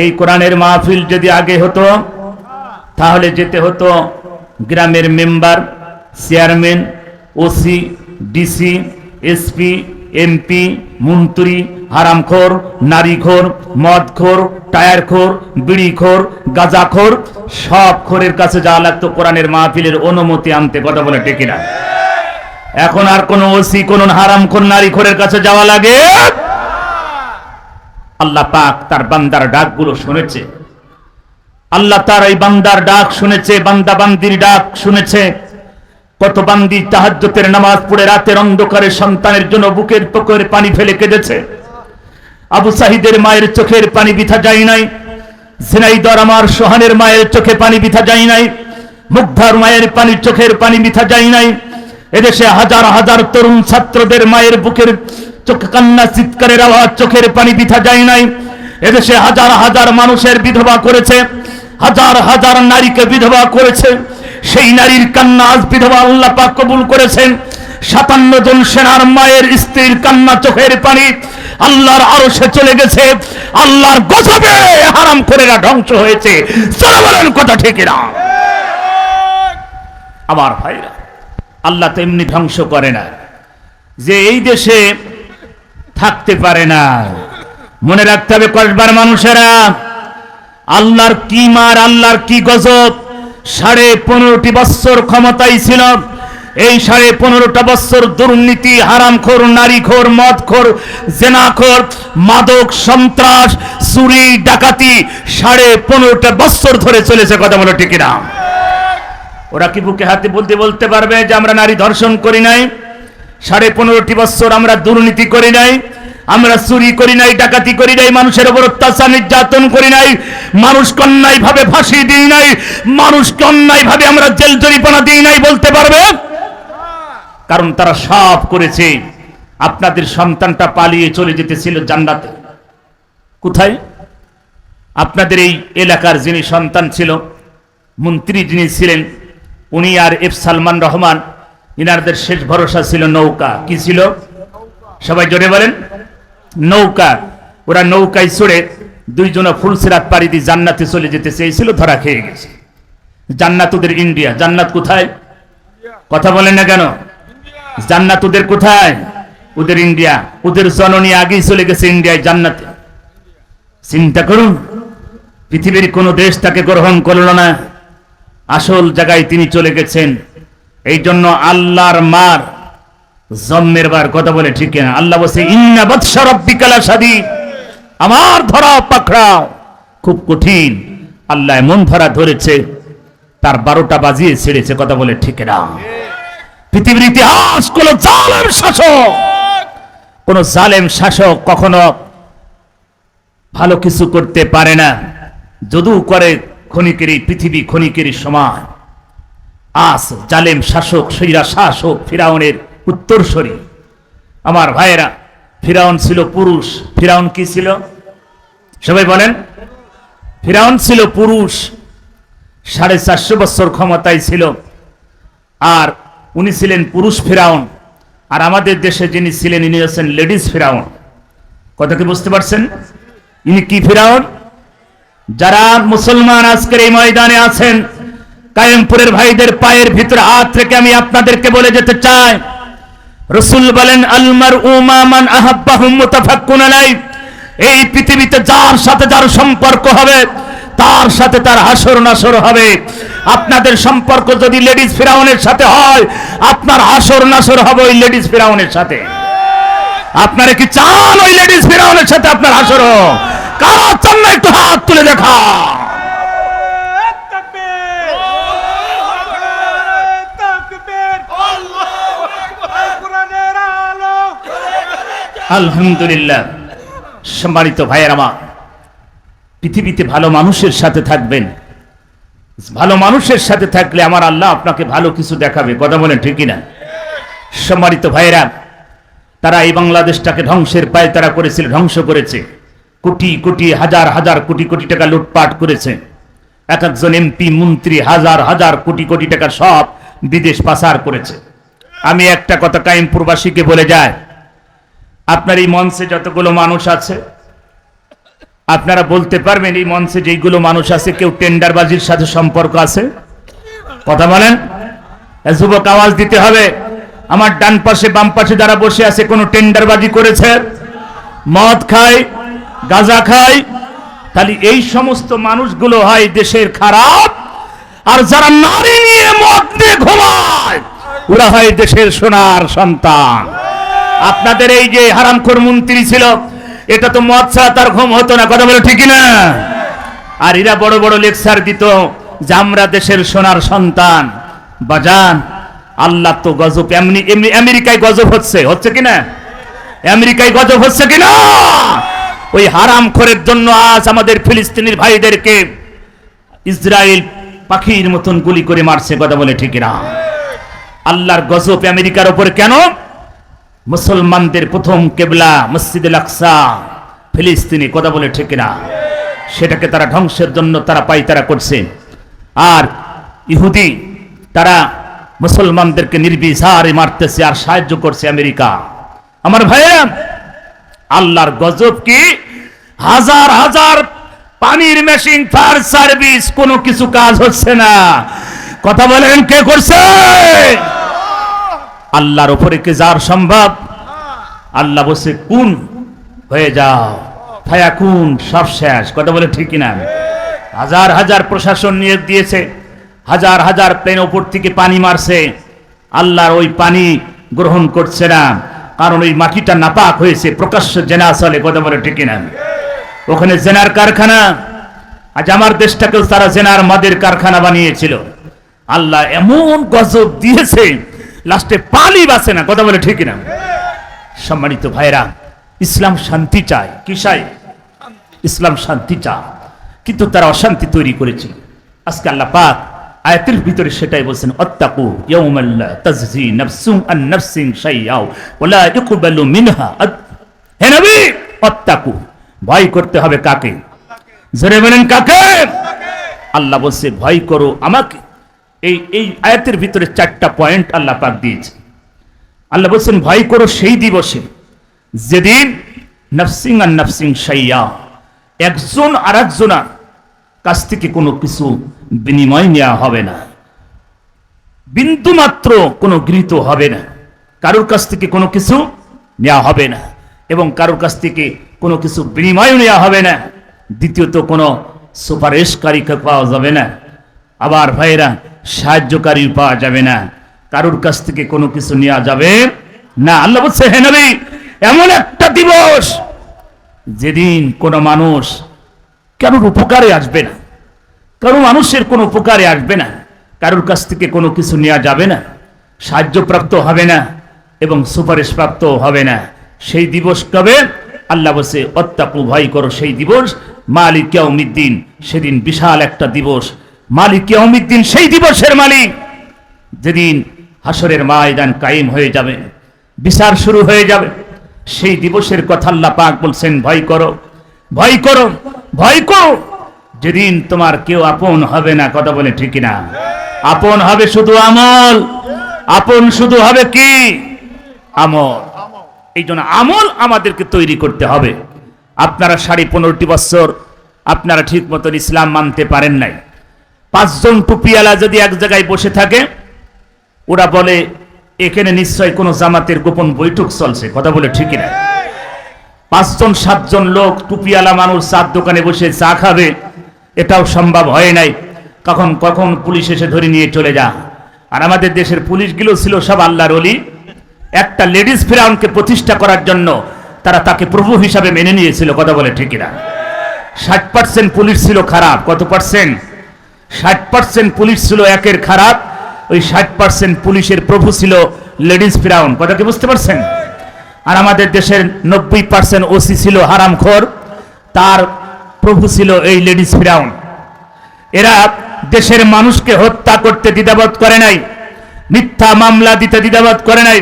এই কোরআনের মাহফিল যদি আগে হতো, তাহলে যেতে হতো গ্রামের member, chairman, OC, DC, SP, MP, মন্ত্রী, হারামখোর, নারীখোর, মদখোর, টায়ারখোর, বিড়িখোর, গাঁজাখোর, সব খোরের কাছে যাওয়া লাগতো কোরআনের মাহফিলের অনুমতি আনতে কথা বলে টেকি না এখন আর কোন ওসি, কোন হারামখোর, নারীখোরের কাছে যাওয়া লাগে? আল্লাহ পাক তার বান্দার ডাকগুলো শুনেছে। আল্লাহ তার এই বান্দার ডাক শুনেছে বান্দা বান্দির ডাক শুনেছে। কত বান্দি তাহাজ্জতের নামাজ পড়ে রাতের অন্ধকারে সন্তানের জন্য বুকের পকরে পানি ফেলে কেঁদেছে। আবু সাহিদের মায়ের চোখের পানি বিথা যায় নাই। ঝিনাইদর আমার সোহানের মায়ের চোখে পানি বিথা যায় নাই। মুগ্ধার মায়ের পানির চোখের পানি বিথা যায় নাই। এদেশে হাজার হাজার তরুণ ছাত্রদের মায়ের বুকের চোখ কান্না চিৎকারের আওয়াজ, চোখের পানি বিথা যায় নাই। এদেশে হাজার হাজার মানুষের বিধবা করেছে, হাজার হাজার নারীকে বিধবা করেছে। সেই নারীর কান্না আজ বিধবা আল্লাহ পাক কবুল করেছেন। সাতান্ন জন সেনার মায়ের স্ত্রীর কান্না, চোখের পানি আল্লাহর আরও সে চলে গেছে। আল্লাহর গজবে হারাম করে ধ্বংস হয়েছে। বলেন কথা ঠিক না আমার ভাইরা, আল্লাহ তো এমনি ধ্বংস করে না। যে এই দেশে থাকতে পারে না। মনে রাখতে হবে কসবার মানুষেরা, আল্লাহর কি মার, আল্লাহর কি গজব, সাড়ে পনেরোটি বৎসর ক্ষমতায় ছিল। এই সাড়ে পনেরোটা বৎসর দুর্নীতি, হারামখোর, নারীখোর, মদখোর, জেনাখোর, মাদক, সন্ত্রাস, চুরি, ডাকাতি সাড়ে পনেরোটা বৎসর ধরে চলেছে কথা বলো টিকিরা ওরা কি বুকে হাতে বলতে বলতে পারবে যে আমরা নারী ধর্ষণ করি নাই? সাড়ে পনেরোটি বছর আমরা দুর্নীতি করি নাই, আমরা চুরি করি নাই, ডাকাতি করি নাই, মানুষের উপর অত্যাচার, নির্যাতন করি নাই, মানুষ অন্যায় ভাবে ফাঁসি দিই নাই মানুষকে অন্যায় ভাবে আমরা জেল জরিপানা দিই নাই বলতে পারবে? কারণ তারা সব করেছে, আপনাদের সন্তানটা পালিয়ে চলে যেতেছিল জান্নাতে। কোথায়? আপনাদের এই এলাকার যিনি সন্তান ছিল, মন্ত্রী যিনি ছিলেন, উনি আর এফ সালমান রহমান ইনারদের শেষ ভরসা ছিল নৌকা। কি ছিল? সবাই জোরে বলেন। নৌকা। ওরা নৌকায় চড়ে দুইজনা ফুলসিরাত পাড়ি দিয়ে জান্নাতে চলে যেতে চেয়েছিল ধরা খেয়ে গেছে। জান্নাত ওদের ইন্ডিয়া। জান্নাত কোথায়? কথা বলেন না কেন? জান্নাত ওদের কোথায়? ওদের ইন্ডিয়া। ওদের জননী আগেই চলে গেছে ইন্ডিয়ায় জান্নাতে। চিন্তা করুন, পৃথিবীর কোন দেশ তাকে গ্রহণ করল না। আসল জায়গায় তিনি চলে গেছেন। এই জন্য আল্লাহর মার জন্মের বার কথা বলে ঠিক না আল্লাহ বলছে, ইন্না সাদি আমার ধরা পাকড়াও খুব কঠিন। আল্লাহ এমন ধরা ধরেছে, তার বারোটা বাজিয়ে ছেড়েছে, কথা বলে ঠিক না পৃথিবীর ইতিহাস, কোন জালেম শাসক, কোন জালেম শাসক কখনো ভালো কিছু করতে পারে না। যদু করে ক্ষণিকেরই পৃথিবী ক্ষণিকেরই সমান আস, জালেম, শাসক, সৈরা, শাসক, ফিরাউনের উত্তরসরি। আমার ভাইয়েরা, ফিরাউন ছিল পুরুষ। ফিরাউন কি ছিল? সবাই বলেন। ফিরাউন ছিল পুরুষ। সাড়ে চারশো বছর ক্ষমতায় ছিল। আর উনি ছিলেন পুরুষ ফিরাউন। আর আমাদের দেশে যিনি ছিলেন, ইনি হচ্ছেন লেডিস ফিরাউন। কথা কি বুঝতে পারছেন? ইনি কি ফিরাউন? যারা মুসলমান আজকের এই ময়দানে আছেন কায়েমপুরের ভাইদের পায়ের ভিতরে হাত থেকে আমি আপনাদেরকে বলে যেতে চাই। রসুল বলেন আলমার উমামান আলাই এই পৃথিবীতে যার সাথে যার সম্পর্ক হবে, তার সাথে তার হাসর নাসর হবে। আপনাদের সম্পর্ক যদি লেডিস ফিরাউনের সাথে হয়, আপনার হাসর নাসর হবে ওই লেডিস ফিরাউনের সাথে। আপনারা কি চান ওই লেডিস ফিরাউনের সাথে আপনার হাসর? কারা চান না একটু হাত তুলে দেখা আলহামদুলিল্লাহ। সম্মানিত ভাইয়ের আমার, পৃথিবীতে ভালো মানুষের সাথে থাকবেন। ভালো মানুষের সাথে থাকলে আমার আল্লাহ আপনাকে ভালো কিছু দেখাবে, কথা বলেন ঠিকই না সম্মানিত ভাইয়েরা, তারা এই বাংলাদেশটাকে ধ্বংসের পায়ে তারা করেছিল, ধ্বংস করেছে। কোটি কোটি, হাজার হাজার কোটি কোটি টাকা লুটপাট করেছে। এক একজন এমপি, মন্ত্রী, হাজার হাজার কোটি কোটি টাকা সব বিদেশ পাচার করেছে। আমি একটা কথা কায়েমপুরবাসীকে বলে যায় আপনার এই মঞ্চে যতগুলো মানুষ আছে, আপনারা বলতে পারবেন এই মঞ্চে যেইগুলো মানুষ আছে, কেউ টেন্ডারবাজির সাথে সম্পর্ক আছে? কথা বলেন? যুবক আওয়াজ দিতে হবে। আমার ডান পাশে, বাম পাশে যারা বসে আছে, কোনো টেন্ডারবাজি করেছে? মদ খায়, গাঁজা খায় তাহলে এই সমস্ত মানুষগুলো হয় দেশের খারাপ। আর যারা নারী নিয়ে মদ নিয়ে ঘুমায়, ওরা হয় দেশের সোনার সন্তান। আপনাদের এই যে হারামখোর মন্ত্রী ছিল, এটা তো মদ ছাড়া তার ঘুম হতো না, কথা বলে ঠিকই না আর এরা বড় বড় লেকচার দিত, যে আমরা দেশের সোনার সন্তান। বাজান আল্লাহ তো গজব, এমনি এমনি আমেরিকায় গজব হচ্ছে হচ্ছে কিনা আমেরিকায় গজব হচ্ছে কিনা ওই হারাম খোরের জন্য আজ আমাদের ফিলিস্তিনির ভাইদেরকে ইসরায়েল পাখির মতন গুলি করে মারছে, কথা বলে ঠিক না আল্লাহর গজব আমেরিকার উপর কেন? মুসলমানদের প্রথম কেবলা মসজিদ আকসা, ফিলিস্তিনি, কথা বলে ঠিক না সেটাকে তারা ধ্বংসের জন্য তারা পাইতারা করছে। আর ইহুদি, তারা মুসলমানদেরকে নির্বিচারে মারতেছে আর সাহায্য করছে আমেরিকা। আমার ভাইয়া আল্লাহর গজব কি? হাজার হাজার পানির মেশিন, ফায়ার সার্ভিস, কোনো কিছু কাজ হচ্ছে না। কথা বলেন কে করছে? আল্লাহর উপরে কে যার সম্ভব? আল্লাহ বসে কোন? হয়ে যাও। ফায়া কোন সব শেষ। কথা বলে ঠিক না হাজার হাজার প্রশাসন নিয়োগ দিয়েছে। হাজার হাজার প্লেন ওপর থেকে পানি মারছে। আল্লাহর ওই পানি গ্রহণ করছে না। কারণ ওই মাটিটা নাপাক হয়েছে। প্রকাশ্য জেনা চলে, কথা বলে ঠিক না ওখানে জেনার কারখানা। আজ আমার দেশটাকেও তারা জেনার মাদের কারখানা বানিয়েছিল। আল্লাহ এমন গজব দিয়েছে লাস্টে পালি বাসে না, কথা বলে ঠিক না সম্মানিত ভাইরা ইসলাম শান্তি চায়। কি চায়? ইসলাম শান্তি চায়। কিন্তু তারা অশান্তি তৈরি করেছে। আজকে আল্লাহ পাক আয়াতের ভিতরে সেটাই বলছেন, অত্তাকু ইয়াউমাল্লা তাজজি নাফসুন আন নাফসিন শাইয়াও ওয়ালা ইকবালু মিনহা হে নবী, অত্তাকু। ভয় করতে হবে কাকে? জোরে বলেন কাকে? আল্লাহ বলছে, ভয় করো আমাকে। এই এই আয়াতের ভিতরে চারটা পয়েন্ট আল্লাহ পাক দিয়েছে আল্লাহ বলছেন, ভয় করো সেই দিবসে যেদিন নফসিং আর নফসিং সাইয়া, একজন আর একজনার কাছ থেকে কোনো কিছু বিনিময় নেওয়া হবে না। বিন্দু মাত্র কোনো গৃহীত হবে না। কারোর কাছ থেকে কোনো কিছু নেওয়া হবে না এবং কারোর কাছ থেকে কোনো কিছু বিনিময় নেওয়া হবে না। দ্বিতীয়ত কোনো সুপারিশকারীকে পাওয়া যাবে না। আবার ভাইরা সাহায্যকারী পাওয়া যাবে না। কারোর কাছ থেকে কোনো কিছু নেওয়া যাবে না। আল্লাহ বলছে, হে নবী, এমন একটা দিবস যেদিন কোনো মানুষ কারোর উপকারে আসবে না, কারও মানুষের কোনো উপকারে আসবে না, কারোর কাছ থেকে কোনো কিছু নেওয়া যাবে না, সাহায্যপ্রাপ্ত হবে না এবং সুপারিশ প্রাপ্ত হবে না। সেই দিবস কবে? আল্লাহ বসে অত্যাপু, ভয় করো, সেই দিবস মালিক ইয়াউমিদ্দিন, সেদিন বিশাল একটা দিবস মালিক ইয়াউমিদ্দিন, সেই দিবসের মালিক। যেদিন হাসরের ময়দান কায়েম হয়ে যাবে, বিচার শুরু হয়ে যাবে, সেই দিবসের কথা আল্লাহ পাক বলছেন, ভয় করো ভয় করো ভয় করো। যেদিন তোমার কেউ আপন হবে না, কথা বলে ঠিক না আপন হবে শুধু আমল, আপন শুধু হবে কি? আমল। এই জন্য আমল আমাদেরকে তৈরি করতে হবে। আপনারা সাড়ে পনেরোটি বছর আপনারা ঠিক মতন ইসলাম মানতে পারেন নাই। পাঁচজন টুপিয়ালা যদি এক জায়গায় বসে থাকে, ওরা বলে, এখানে নিশ্চয় কোনো জামাতের গোপন বৈঠক চলছে। কথা বলে ঠিকই না পাঁচজন, সাতজন লোক টুপিয়ালা মানুষ চার দোকানে বসে চা খাবে, এটাও সম্ভব হয় নাই। কখন কখন পুলিশ এসে ধরে নিয়ে চলে যা আর আমাদের দেশের পুলিশগুলো ছিল সব আল্লাহর অলি একটা লেডিস ফিরাউনকে প্রতিষ্ঠা করার জন্য তারা তাকে প্রভু হিসাবে মেনে নিয়েছিল, কথা বলে ঠিকই না ষাট পার্সেন্ট পুলিশ ছিল খারাপ। কত পার্সেন্ট ষাট পার্সেন্ট পুলিশ ছিল একের খারাপ, ওই ষাট পার্সেন্ট পুলিশের প্রভু ছিল লেডিস ফিরাউন। কথা কি বুঝতে পারছেন? আর আমাদের দেশের নব্বই পার্সেন্ট ওসি ছিল হারামখোর, তার প্রভু ছিল এই লেডিস ফিরাউন। এরা দেশের মানুষকে হত্যা করতে দ্বিধাবোধ করে নাই, মিথ্যা মামলা দিতে দ্বিধাবোধ করে নাই,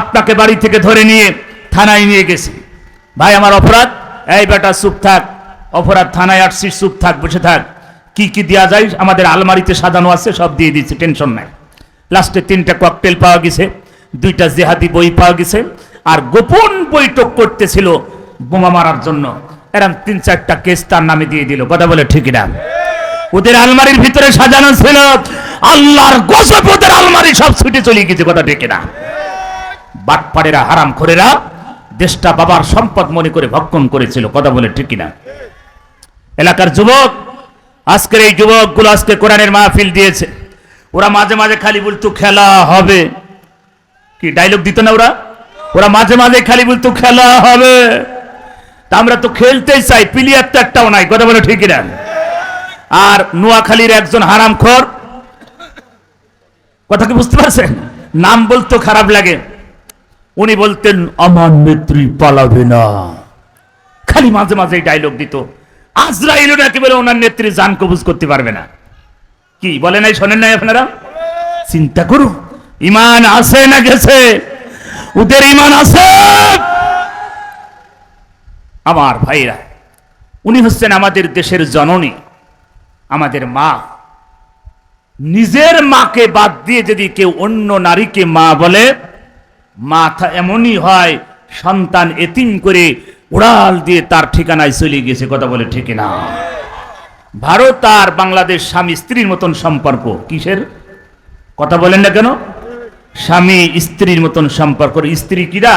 আপনাকে বাড়ি থেকে ধরে নিয়ে থানায় নিয়ে গেছে। ভাই, আমার অপরাধ? এই বেটা, চুপ থাক। অপরাধ থানায় আসছিস, চুপ থাক, বসে থাক। কি কি দেওয়া যায়? আমাদের আলমারিতে সাজানো আছে, সব দিয়ে দিচ্ছে টেনশন নাই। লাস্টে তিনটা ককটেল পাওয়া গেছে, দুইটা জেহাদি বই পাওয়া গেছে, আর গোপন বৈঠক করতেছিল বোমা মারার জন্য। এরম তিন চারটা কেস তার নামে দিয়ে দিল, কথা বলে ঠিক না। ওদের আলমারির ভিতরে সাজানো ছিল, আল্লাহর গজব ওদের আলমারি, সব ছুটে চলে গেছে, কথা ঠিক না। বাটপাড়েরা হারাম খোরেরা দেশটা বাবার সম্পদ মনে করে ভক্ষণ করেছিল, কথা বলে ঠিক না। এলাকার যুবক আজকের এই যুবকগুলো আজকে কোরআনের মাহফিল দিয়েছে। ওরা মাঝে মাঝে খালি বলতো, খেলা হবে। কি ডায়লগ দিত না ওরা? ওরা মাঝে মাঝে খালি বলতো, খেলা হবে। তা আমরা তো খেলতেই চাই প্লেয়ার তো একটাও নাই, কথা বলে ঠিকই না আর নোয়াখালীর একজন হারামখোর, কথা কি বুঝতে পারছেন? নাম বলতো খারাপ লাগে। উনি বলতেন, আমার নেত্রী পালাবে না। খালি মাঝে মাঝে ডায়লগ দিত। আজরাইল নাকি বলে ওনার নেত্রী জান কবুজ করতে পারবে না। কি, বলে নাই, শোনেন নাই আপনারা? চিন্তা করুন, ইমান আছে না গেছে? ওদের ইমান আছে। আমার ভাইরা, উনি হচ্ছেন আমাদের দেশের জননী, আমাদের মা। নিজের মাকে বাদ দিয়ে যদি কেউ অন্য নারীকে মা বলে, মাথা এমনই হয়, সন্তান এতিম করে উড়াল দিয়ে তার ঠিকানায় চলে গেছে কথা বলে ঠিক না ভারত আর বাংলাদেশ স্বামী স্ত্রীর মতন সম্পর্ক, কিসের? কথা বলেন না কেন? স্বামী স্ত্রীর মতন সম্পর্ক স্ত্রী কিরা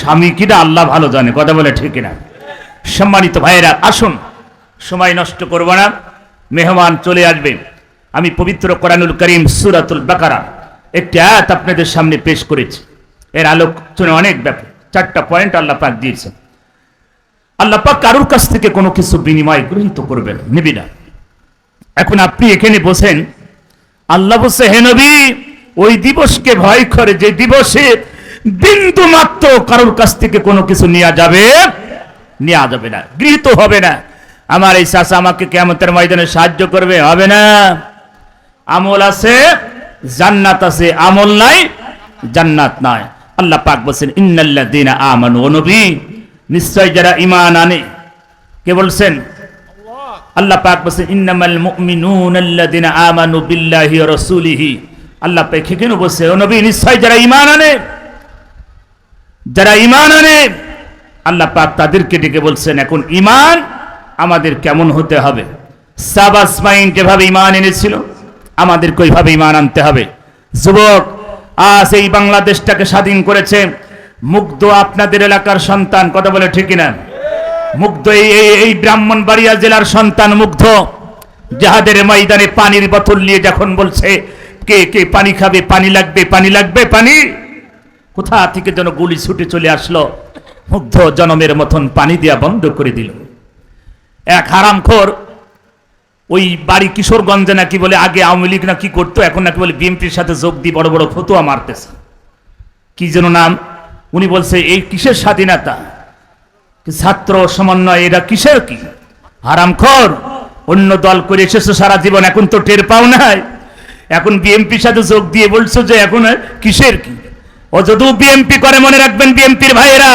স্বামী কিরা আল্লাহ ভালো জানে, কথা বলে ঠিক না সম্মানিত ভাইয়েরা, আসুন, সময় নষ্ট করব না, মেহমান চলে আসবে। আমি পবিত্র কোরআনুল করিম সুরাতুল বাকারা, একটি আয়াত আপনাদের সামনে পেশ করেছি। এর আলোচনা অনেক ব্যাপার চারটা পয়েন্ট আল্লাহ পাক দিয়েছেন। আল্লাহ পাক কারুর কাছ থেকে কোনো কিছু বিনিময় গৃহীত করবেন, নিবি না। এখন আপনি এখানে বসেন। আল্লাহ বসে হে নবী, ওই দিবসকে ভয় করে যে দিবসে বিন্দু মাত্র কারোর কাছ থেকে কোনো কিছু নেওয়া যাবে নেওয়া যাবে না, গৃহীত হবে না। আমার এই চাষা আমাকে কেমতের ময়দানে সাহায্য করবে, হবে না। আমল আছে, জান্নাত আছে, আমল নাই, জান্নাত নাই। আল্লাহ পাক বলছেন, ইন্নাল্লাযীনা আমানু নবী নিশ্চয় যারা ঈমান আনে। কে বলছেন? আল্লাহ পাক বলছেন, ইন্নামাল মুমিনুন আল্লাযীনা আমানু বিল্লাহি আল্লাহ পাক কেন বলছে ও নবী, নিশ্চয় যারা ঈমান আনে। যারা ঈমান আনে, আল্লাহ পাক তাদেরকে ডেকে বলছেন, এখন ঈমান আমাদের কেমন হতে হবে? সাবাস মাইন যেভাবে ইমান এনেছিল, আমাদেরকে ওইভাবে ইমান আনতে হবে। যুবক, আজ এই বাংলাদেশটাকে স্বাধীন করেছে মুগ্ধ আপনাদের এলাকার সন্তান, কথা বলে ঠিক না মুগ্ধ এই, এই- ব্রাহ্মণবাড়িয়া জেলার সন্তান মুগ্ধ। যাহাদের ময়দানে পানির বোতল নিয়ে যখন বলছে, কে কে পানি খাবে? পানি লাগবে পানি লাগবে, পানি? কোথা থেকে যেন গুলি ছুটে চলে আসলো। মুগ্ধ জনমের মতন পানি দেওয়া বন্ধ করে দিল। এক হারামখোর ওই বাড়ি কিশোরগঞ্জে নাকি বলে, আগে আওয়ামী লীগ না কি করতো? এখন নাকি বলে বিএনপির সাথে যোগ দিয়ে বড় বড় ফতুয়া মারতেছে। কি যেন নাম? উনি বলছে, এই কিসের স্বাধীনতা ছাত্র সমন্বয়, এরা কিসের কি? হারামখোর অন্য দল করে এসেছ সারা জীবন, এখন তো টের পাও নাই। এখন বিএনপির সাথে যোগ দিয়ে বলছো যে এখন কিসের কি? ও যদিও বিএনপি করে, মনে রাখবেন বিএনপির ভাইয়েরা।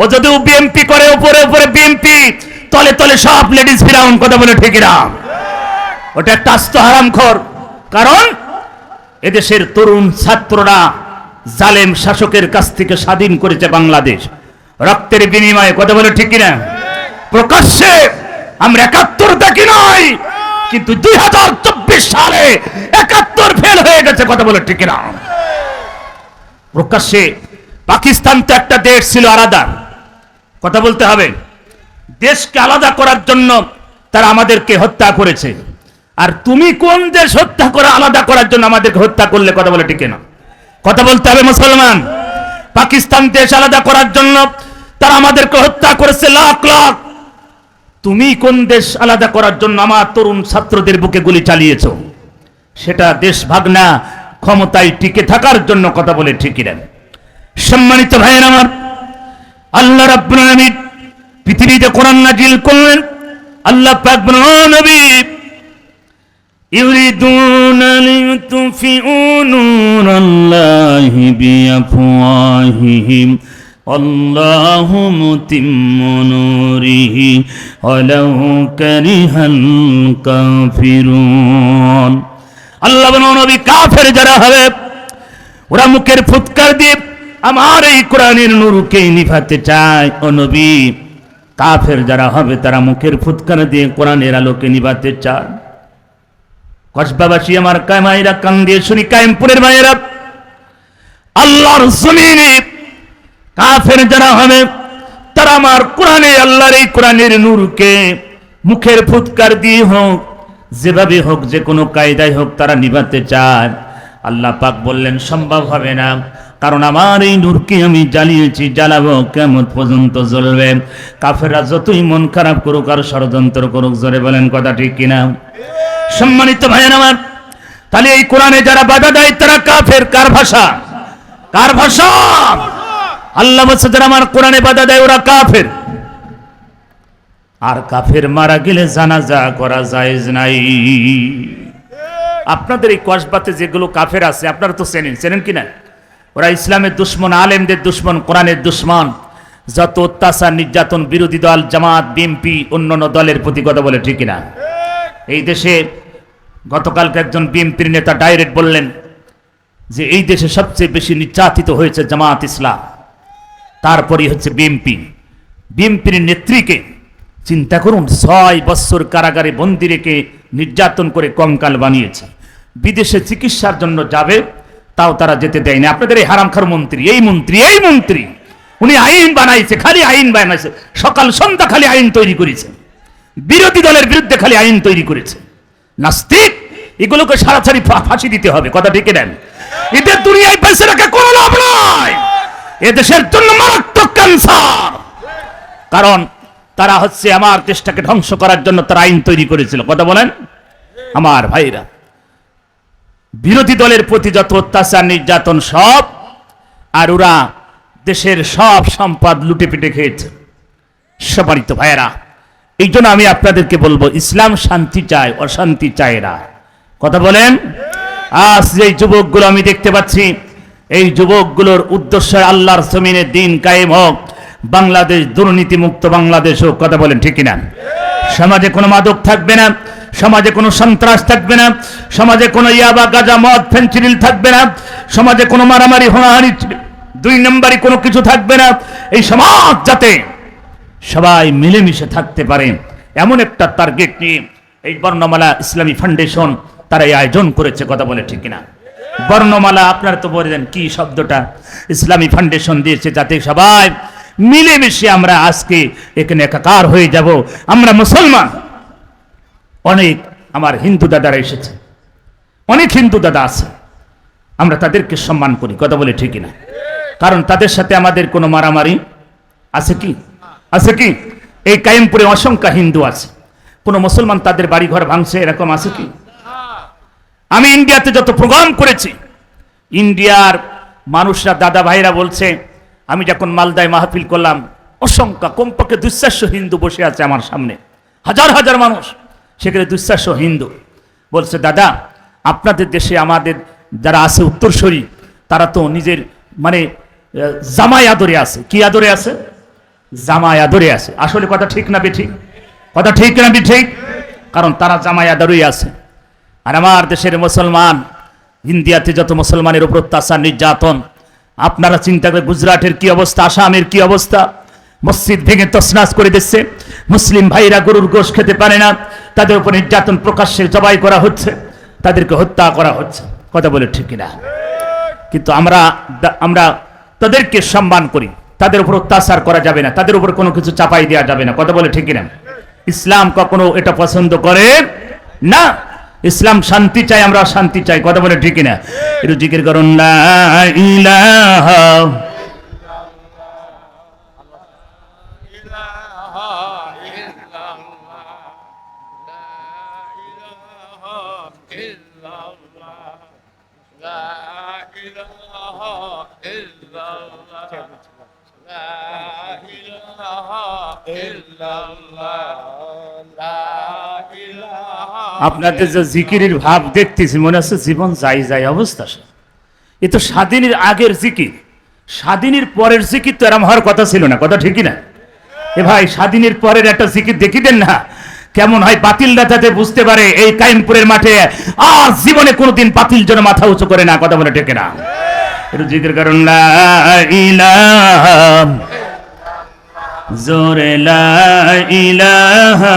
ও যদিও বিএনপি করে, উপরে উপরে বিএনপি তলে তলে সব লেডিস ফিরাউন, কথা বলে ঠিকিরা ওটা একটা আস্ত হারামখোর কারণ এদেশের তরুণ ছাত্ররা জালেম শাসকের কাছ থেকে স্বাধীন করেছে বাংলাদেশ। রক্তের বিনিময়ে কথা বলে ঠিক কিনা? প্রকাশ্যে আমরা একাত্তর দেখি নয় কিন্তু দুই হাজার চব্বিশ সালে একাত্তর ফেল হয়ে গেছে কথা বলে ঠিক কিনা? প্রকাশ্যে পাকিস্তান তো একটা দেশ ছিল আলাদা। কথা বলতে হবে, দেশকে আলাদা করার জন্য তারা আমাদেরকে হত্যা করেছে। আর তুমি কোন দেশ হত্যা করে, আলাদা করার জন্য আমাদেরকে হত্যা করলে কথা বলে ঠিক না কথা বলতে হবে মুসলমান। পাকিস্তান দেশ আলাদা করার জন্য তারা আমাদেরকে হত্যা করেছে লাখ লাখ। তুমি কোন দেশ আলাদা করার জন্য আমার তরুণ ছাত্রদের বুকে গুলি চালিয়েছ? সেটা দেশ ভাগনা ক্ষমতায় টিকে থাকার জন্য কথা বলে ঠিকই নেন। সম্মানিত ভাইয়ের আমার, আল্লাহ রাব্বুল আলামিন পৃথিবীতে কোরআন নাজিল করলেন। আল্লাহ পাক নবী يريدون ليطفئوا نور الله بأفواههم والله متم نوره ولو كره الكافرون আল্লাহ বলেন, ও নবী কাফের যারা হবে ওরা মুখের ফুৎকার দিয়ে আমার এই কোরআনের নুরুকে নিভাতে চায় ও নবী কাফের যারা হবে তারা মুখের ফুৎকার দিয়ে কোরআনের আলোকে নিবাতে চান কসবাবাসী আমার কামাইরা কান দিয়ে শুনি কায়েমপুরের মায়েরা, আল্লাহর জমিনে কাফের যারা হবে, তারা আমার কোরআনে, আল্লাহর এই কোরআনের নূরকে মুখের ফুৎকার দিয়ে হোক, যেভাবে হোক, যে কোনো কায়দায় হোক, তারা নিভাতে চায়। আল্লাহ পাক বললেন, সম্ভব হবে না, কারণ আমার এই নূরকে আমি জ্বালিয়েছি, জ্বালাবো, কেমন পর্যন্ত জ্বলবে? কাফেররা যতই মন খারাপ করুক, আর ষড়যন্ত্র করুক, জোরে বলেন কথা ঠিক কিনা? সম্মানিত ভাইয়ের আমার, তাহলে এই কোরআনে যারা বাধা দেয়, তারা কাফের, কার ভাষা? কার ভাষা? আল্লাহ বলছে, যারা আমার কোরআনে বাধা দেয়, ওরা কাফের। আর কাফের মারা গেলে জানাজা করা জায়েজ নাই। আপনাদের এই কসবাতে যেগুলো কাফের আছে, আপনারা তো চেনেন। চেনেন কিনা ওরা ইসলামের দুশ্মন, আলেমদের দুশ্মন, কোরআনের দুশ্মন। যত অত্যাচার, নির্যাতন, বিরোধী দল, জামাত বিএমপি অন্যান্য দলের প্রতি কথা বলে, ঠিক কিনা এই দেশে গতকালকে একজন বিএনপির নেতা ডাইরেক্ট বললেন যে এই দেশে সবচেয়ে বেশি নির্যাতিত হয়েছে জামাত ইসলাম, তারপরই হচ্ছে বিএমপি বিএমপির নেত্রীকে চিন্তা করুন, ছয় বৎসর কারাগারে বন্দি রেখে নির্যাতন করে কঙ্কাল বানিয়েছে। বিদেশে চিকিৎসার জন্য যাবে, তাও তারা যেতে দেয়নি। আপনাদের এই হারামখার মন্ত্রী, এই মন্ত্রী এই মন্ত্রী, উনি আইন বানাইছে, খালি আইন বানাইছে। সকাল সন্ধ্যা খালি আইন তৈরি করেছে। বিরোধী দলের বিরুদ্ধে খালি আইন তৈরি করেছে। নাস্তিক, এগুলোকে সারাসারি ফাঁসি দিতে হবে, কথা ঠিক দেন এদের দুনিয়ায় বেঁচে রাখা কোনো লাভ নয় এদেশের জন্য মারাত্মক ক্যান্সার। কারণ তারা হচ্ছে আমার দেশটাকে ধ্বংস করার জন্য তারা আইন তৈরি করেছিল। কথা বলেন? আমার ভাইরা, বিরোধী দলের প্রতি যত অত্যাচার, নির্যাতন সব, আর ওরা দেশের সব সম্পদ লুটে পিটে খেয়েছে। সম্মানিত ভাইয়েরা এই জন্য আমি আপনাদেরকে বলব, ইসলাম শান্তি চায়, অশান্তি চায় না। কথা বলেন? আজ যে যুবকগুলো আমি দেখতে পাচ্ছি, এই যুবকগুলোর উদ্দেশ্য আল্লাহর জমিনে দিন কায়েম হোক, বাংলাদেশ দুর্নীতি মুক্ত বাংলাদেশ হোক, কথা বলেন ঠিক কিনা? সমাজে কোনো মাদক থাকবে না, সমাজে কোনো সন্ত্রাস থাকবে না, সমাজে কোনো ইয়াবা গাজা মদ ফেন্সিডিল থাকবে না, সমাজে কোনো মারামারি, হোনাহানি, দুই নম্বরই কোনো কিছু থাকবে না। এই সমাজ যাতে সবাই মিলেমিশে থাকতে পারে। এমন একটা টার্গেট নিয়ে এই বর্ণমালা ইসলামী ফাউন্ডেশন তারা এই আয়োজন করেছে, কথা বলে ঠিক কিনা? বর্ণমালা, আপনারা তো বললেন কি শব্দটা? ইসলামী ফাউন্ডেশন দিয়েছে যাতে সবাই মিলেমিশে আমরা আজকে এখানে একাকার হয়ে যাব। আমরা মুসলমান। অনেক আমার হিন্দু দাদারা এসেছে। অনেক হিন্দু দাদা আছে। আমরা তাদেরকে সম্মান করি, কথা বলে ঠিকই না কারণ তাদের সাথে আমাদের কোনো মারামারি আছে কি? আছে কি? এই কায়েমপুরে অসংখ্য হিন্দু আছে। কোনো মুসলমান তাদের বাড়ি ঘর ভাঙছে, এরকম আছে কি? আমি ইন্ডিয়াতে যত প্রোগ্রাম করেছি, ইন্ডিয়ার মানুষরা, দাদা ভাইরা বলছে, আমি যখন মালদায় মাহফিল করলাম, অসংখ্য, কমপক্ষে দুঃশ্বাস্য হিন্দু বসে আছে আমার সামনে। হাজার হাজার মানুষ, সেখানে দুঃশ্বাস্য হিন্দু। বলছে, দাদা, আপনাদের দেশে আমাদের যারা আছে উত্তরসূরি, তারা তো নিজের মানে জামাই আদরে আছে। কি আদরে আছে? জামাই আদরে আছে। আসলে কথা ঠিক না বে ঠিক কথা ঠিক না বে ঠিক কারণ তারা জামায়া আদরেই আছে। আর আমার দেশের মুসলমান, ইন্ডিয়াতে যত মুসলমানের উপর অত্যাচার, নির্যাতন, আপনারা চিন্তা করে গুজরাটের কি অবস্থা, আসামের কি অবস্থা? মসজিদ ভেঙে তসনাস করে দিচ্ছে। মুসলিম ভাইরা গরুর গোশ খেতে পারে না। তাদের উপর নির্যাতন প্রকাশ্যে জবাই করা হচ্ছে। তাদেরকে হত্যা করা হচ্ছে। কথা বলে ঠিক না কিন্তু আমরা আমরা তাদেরকে সম্মান করি। তাদের উপর অত্যাচার করা যাবে না, তাদের উপর কোনো কিছু চাপাই দেওয়া যাবে না। কথা বলে ঠিক কিনা? ইসলাম কখনো এটা পছন্দ করে না? ইসলাম শান্তি চাই, আমরা শান্তি চাই। কথা বলে ঠিক কিনা? এটু জিকির করুন না ইলাহা আপনাদের যে জিকিরের ভাব দেখতেছি, মনে হচ্ছে জীবন যাই যাই অবস্থা। এ তো স্বাধীনের আগের জিকির। স্বাধীনের পরের জিকির তো এরম হওয়ার কথা ছিল না, কথা ঠিকই না এ ভাই, স্বাধীনের পরের একটা জিকির দেখি দেন না। কেমন হয় বাতিল যাতে বুঝতে পারে এই কায়েমপুরের মাঠে আর জীবনে কোনোদিন বাতিল যেন মাথা উঁচু করে না, কথা বলে ঠেকে না। একটু জিকির কারণ জোরে লা ইলাহা।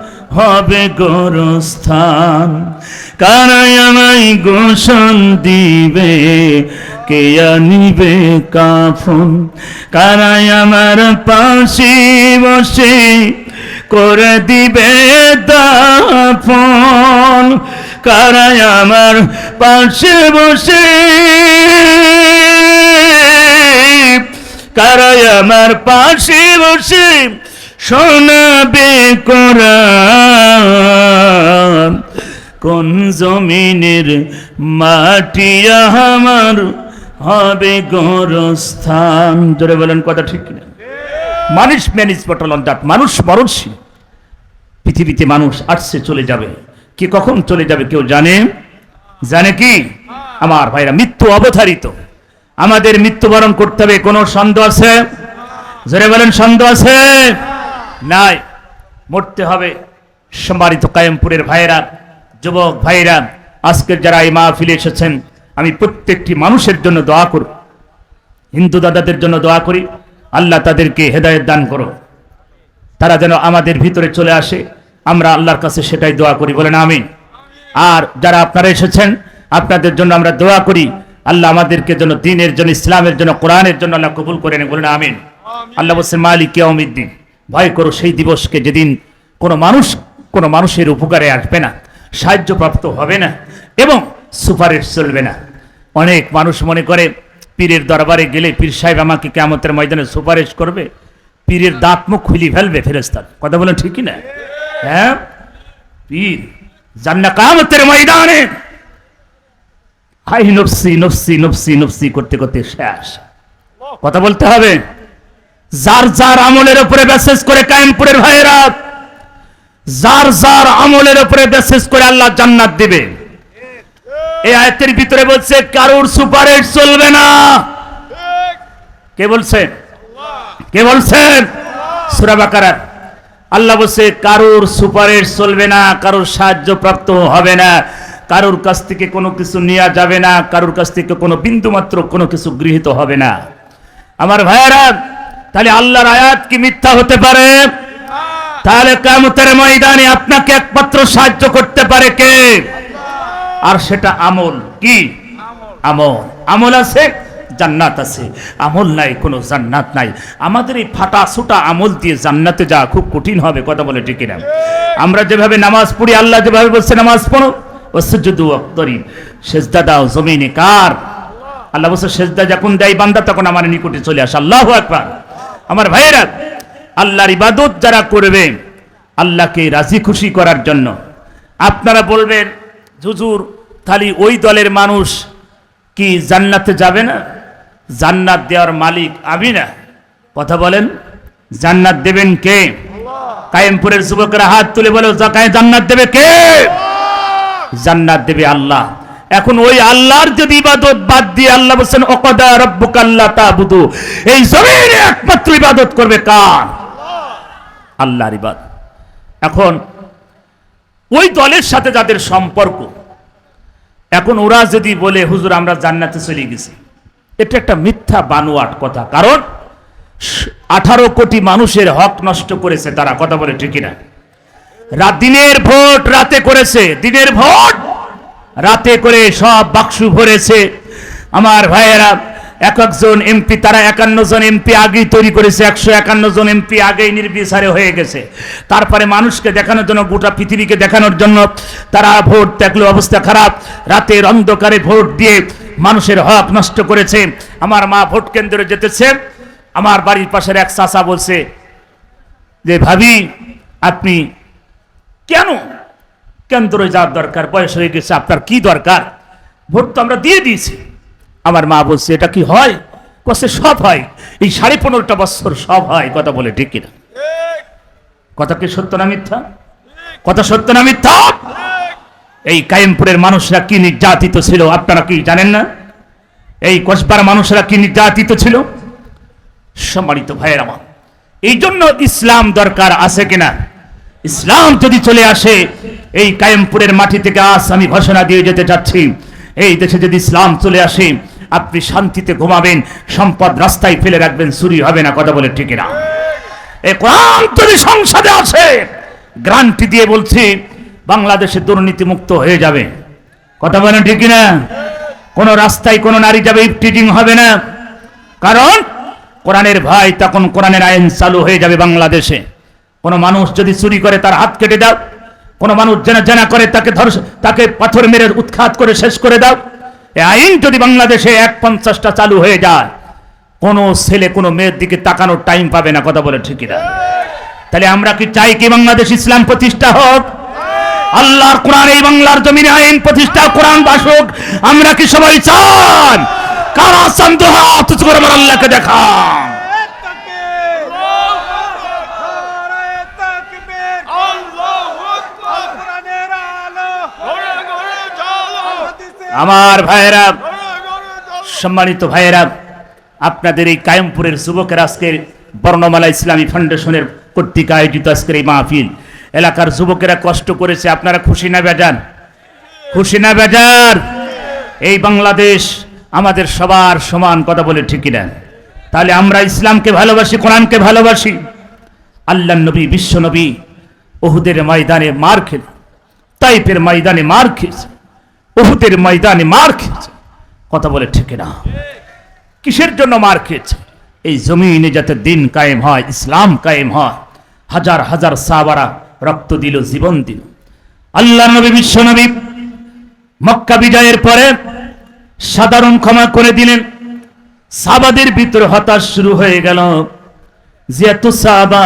হবে গোরস্থান। কারাই আমায় গোসন দিবে, কে আনিবে কাফন? কারাই আমার পাশে বসে করে দিবে দাফন। কারাই আমার পাশে বসে কারাই আমার পাশে বসে শোনাবে কোরআন কোন জমিনের মাটি আমার হবে গোরস্থান? জোরে বলেন, কথা ঠিক না মানুষ ম্যানেজ পটল অন দ্যাট, মানুষ মরণশীল। পৃথিবীতে মানুষ আসছে চলে যাবে। কে কখন চলে যাবে কেউ জানে? জানে কি? আমার ভাইরা, মৃত্যু অবধারিত। আমাদের মৃত্যুবরণ করতে হবে, কোনো সন্দেহ আছে? জোরে বলেন, সন্দেহ আছে? নাই। মরতে হবে। সম্মানিত কায়েমপুরের ভাইয়েরা, যুবক ভাইয়েরা, আজকের যারা এই মাহফিলে এসেছেন, আমি প্রত্যেকটি মানুষের জন্য দোয়া করব। হিন্দু দাদাদের জন্য দোয়া করি। আল্লাহ তাদেরকে হেদায়েত দান করো। তারা যেন আমাদের ভিতরে চলে আসে। আমরা আল্লাহর কাছে সেটাই দোয়া করি। বলেন আমিন। আর যারা আপনারা এসেছেন, আপনাদের জন্য আমরা দোয়া করি। আল্লাহ আমাদেরকে যেন দিনের জন্য, ইসলামের জন্য, কোরআনের জন্য আল্লাহ কবুল করে নেন। বলেন আমিন। আল্লাহ বলছে মালিক কেউমিদ্দিন ভয় করো সেই দিবসকে যেদিন কোনো মানুষ কোনো মানুষের উপকারে আসবে না সাহায্যপ্রাপ্ত হবে না এবং সুপারিশ চলবে না। অনেক মানুষ মনে করে পীরের দরবারে গেলে পীর সাহেব আমাকে কেমতের ময়দানে সুপারিশ করবে পীরের দাঁত মুখ খুলি ফেলবে ফেরেস্তার কথা বলেন ঠিকই না হ্যাঁ? পীর জান্না কামতের ময়দানে হাই নফসি নফসি নফসি নফসি করতে করতে শেষ। কথা বলতে হবে? যার যার আমলের উপরে মেসেজ করে কায়েমপুরের ভাইয়েরা, যার যার আমলের উপরে মেসেজ করে আল্লাহ জান্নাত দিবে। এই আয়াতের ভিতরে বলছে, কারোর সুপারিশ চলবে না। কে বলছে? কে বলছেন সূরা বাকারা। আল্লাহ বলছে, কারোর সুপারিশ চলবে না, কারোর সাহায্য প্রাপ্ত হবে না, কারোর কাছ থেকে কোনো কিছু নেওয়া যাবে না, কারোর কাছ থেকে কোনো বিন্দু মাত্র কোনো কিছু গৃহীত হবে না। আমার ভাইয়েরা তাহলে আল্লাহর আয়াত কি মিথ্যা হতে পারে? তাহলে কামতের ময়দানে আপনাকে একমাত্র সাহায্য করতে পারে কে? আর সেটা আমল কি? আমল। আমল আছে, জান্নাত আছে। আমল নাই, কোনো জান্নাত নাই। আমাদের এই ফাটা সুটা আমল দিয়ে জান্নাতে যাওয়া খুব কঠিন হবে, কথা বলে ঠিক না আমরা যেভাবে নামাজ পড়ি, আল্লাহ যেভাবে বলছে, নামাজ পড়ো। ও সুজুদু অক্তরি সেজদা দাও, জমিনে কার? আল্লাহ বলছে, সেজদা যখন দেয় বান্দা, তখন আমার নিকটে চলে আসে। আল্লাহ একবার আমার ভাইয়েরা, আল্লাহর ইবাদত যারা করবে, আল্লাহকে রাজি খুশি করার জন্য। আপনারা বলবেন, হুজুর খালি ওই দলের মানুষ কি জান্নাতে যাবে না? জান্নাত দেওয়ার মালিক আমি না। কথা বলেন, জান্নাত দেবেন কে? কায়েমপুরের যুবকরা হাত তুলে বলে জান্নাত দেবে কে? জান্নাত দেবে আল্লাহ। এখন ওই আল্লাহর যদি ইবাদত বাদ দিয়ে আল্লাহ বলছেন, অকদা রব্বুক আল্লাহ তাবুদু এই জমিনে একমাত্র ইবাদত করবে কার? আল্লাহর ইবাদত। এখন ওই দলের সাথে যাদের সম্পর্ক, এখন ওরা যদি বলে, হুজুর, আমরা জান্নাতে চলে গেছি। এটা একটা মিথ্যা বানোয়াট কথা। কারণ আঠারো কোটি মানুষের হক নষ্ট করেছে তারা, কথা বলে ঠিকই না রাত দিনের ভোট রাতে করেছে, দিনের ভোট রাতে করে সব বাক্সু ভরেছে। আমার ভাইয়েরা, এক একজন এমপি, তারা একান্ন জন এমপি আগেই তৈরি করেছে, একশো একান্ন জন এমপি আগেই নির্বিচারে হয়ে গেছে। তারপরে মানুষকে দেখানোর জন্য, গোটা পৃথিবীকে দেখানোর জন্য, তারা ভোট দেখল, অবস্থা খারাপ। রাতের অন্ধকারে ভোট দিয়ে মানুষের হক নষ্ট করেছে। আমার মা ভোট কেন্দ্রে যেতেছে। আমার বাড়ির পাশের এক চাচা বলছে যে, ভাবি, আপনি কেন কেন্দ্রে যাওয়ার দরকার, বয়স হয়ে গেছে, আপনার কি দরকার? ভোট তো আমরা দিয়ে দিয়েছি। আমার মা বলছে, এটা কি হয়? কষে সব হয়। এই সাড়ে পনেরোটা বছর সব হয়। কথা বলে ঠিক কিনা? কথা কি সত্য না মিথ্যা? কথা সত্য না মিথ্যা? এই কায়েমপুরের মানুষরা কি নির্যাতিত ছিল, আপনারা কি জানেন না? এই কসবার মানুষরা কি নির্যাতিত ছিল? সম্মানিত ভাইয়ের আমার, এই জন্য ইসলাম দরকার আছে কিনা? ইসলাম যদি চলে আসে এই কায়েমপুরের মাটি থেকে আজ আমি ঘোষণা দিয়ে যেতে চাচ্ছি। এই দেশে যদি ইসলাম চলে আসে, আপনি শান্তিতে ঘুমাবেন, সম্পদ রাস্তায় ফেলে রাখবেন, চুরি হবে না, কথা বলে ঠিক না। এই কোরআন যদি সংসদে আছে গ্রান্টি দিয়ে বলছি, বাংলাদেশে দুর্নীতি মুক্ত হয়ে যাবে। কথা বলেন ঠিক না? কোন রাস্তায় কোন নারী যাবে, ইফটিজিং হবে না। কারণ, কোরআনের ভাই তখন কোরআনের আইন চালু হয়ে যাবে বাংলাদেশে। কোন মানুষ যদি চুরি করে, তার হাত কেটে দাও। কোন মানুষ জেনা জেনা করে তাকে ধর, তাকে পাথর মেরে উৎখাত করে শেষ করে দাও। এই আইন যদি বাংলাদেশে এক পঞ্চাশটা চালু হয়ে যায়, কোনো ছেলে, কোনো মেয়ের দিকে তাকানোর টাইম পাবে না, কথা বলে ঠিকই না তাহলে আমরা কি চাই কি বাংলাদেশ ইসলাম প্রতিষ্ঠা হোক? আল্লাহর কোরআন, এই বাংলার জমিনে আইন প্রতিষ্ঠা, কোরআন বাসুক আমরা কি সবাই চান? কারা হাত করে আমার আল্লাহকে দেখান। আমার ভাইয়েরা, সম্মানিত ভাইয়েরা, আপনাদের এই কায়েমপুরের যুবকের আজকের বর্ণমালা ইসলামী ফাউন্ডেশনের কর্তৃক আয়োজিত আজকের এই মাহফিল। এলাকার যুবকেরা কষ্ট করেছে, আপনারা খুশি না বেজান খুশি না বেজার? এই বাংলাদেশ আমাদের সবার সমান কথা বলে ঠিকই না তাহলে আমরা ইসলামকে ভালোবাসি, কোরআনকে ভালোবাসি। আল্লাহ নবী, বিশ্ব নবী ওহুদের ময়দানে মার খেল তাইপের ময়দানে মার খেয়েছে ওহুদের ময়দানে মার খেয়েছে। কথা বলে ঠিক না কিসের জন্য মার খেয়েছে? এই জমিনে যাতে দিন কায়েম হয়, ইসলাম কায়েম হয়, হাজার হাজার সাবারা রক্ত দিল, জীবন দিল। আল্লাহ নবী, বিশ্ব নবী মক্কা বিজয়ের পরে সাধারণ ক্ষমা করে দিলেন। সাবাদের ভিতরে হতাশ শুরু হয়ে গেল। যেহেতু সাহাবা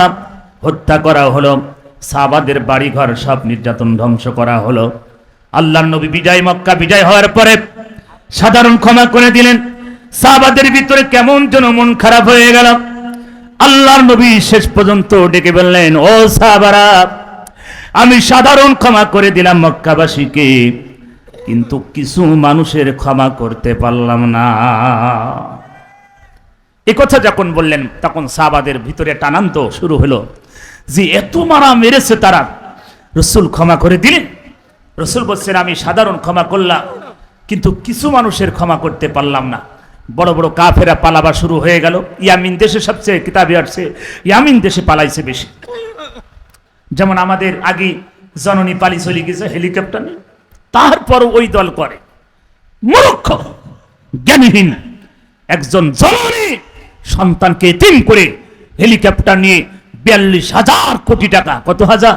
হত্যা করা হলো সাবাদের বাড়িঘর সব নির্যাতন ধ্বংস করা হলো। আল্লাহ নবী বিজয় মক্কা বিজয় হওয়ার পরে সাধারণ ক্ষমা করে দিলেন। সাহাবাদের ভিতরে কেমন যেন মন খারাপ হয়ে গেল। আল্লাহর নবী শেষ পর্যন্ত ডেকে বললেন, ও সাহাবারা, আমি সাধারণ ক্ষমা করে দিলাম মক্কাবাসীকে, কিন্তু কিছু মানুষের ক্ষমা করতে পারলাম না। এ কথা যখন বললেন, তখন সাহাবাদের ভিতরে টানান্ত শুরু হলো যে, এত মারা মেরেছে তারা। রসুল ক্ষমা করে দিলেন রসুল বলছেন, আমি সাধারণ ক্ষমা করলাম, কিন্তু কিছু মানুষের ক্ষমা করতে পারলাম না। বড় বড় কাফেরা পালাবা শুরু হয়ে গেল। ইয়ামিন দেশে সবচেয়ে কিতাবে আসছে, ইয়ামিন দেশে পালাইছে বেশি। যেমন আমাদের আগে জননী পালি চলে গেছে হেলিকপ্টার তারপর ওই দল করে। মূর্খ, জ্ঞানীহীন, একজন জননী সন্তানকে তিন করে হেলিকপ্টার নিয়ে বিয়াল্লিশ হাজার কোটি টাকা, কত হাজার?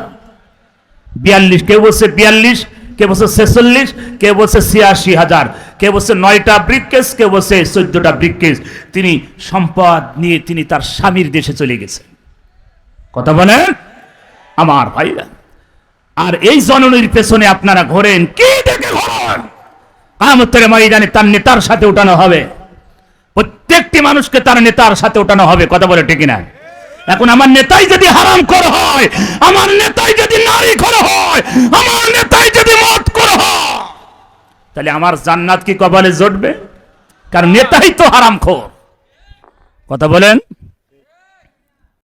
বিয়াল্লিশ। কেউ বলছে বিয়াল্লিশ? কে বলছে ছেচল্লিশ? কে বলছে ছিয়াশি হাজার? কে বলছে নয়টা ব্রিককেস কে বলছে চোদ্দটা ব্রিককেস তিনি সম্পদ নিয়ে তিনি তার স্বামীর দেশে চলে গেছেন। কথা বলেন আমার ভাইরা, আর এই জননীর পেছনে আপনারা ঘোরেন, কি দেখে ঘোরেন? কামতের ময়দানে তার নেতার সাথে উঠানো হবে। প্রত্যেকটি মানুষকে তার নেতার সাথে উঠানো হবে, কথা বলে ঠিক না এখন আমার নেতাই যদি হারাম কর হয়, আমার নেতাই যদি নারী কর হয়, আমার নেতাই যদি মত কর হয়, তাহলে আমার জান্নাত কি কপালে জটবে? কারণ নেতাই তো হারাম খোর। কথা বলেন?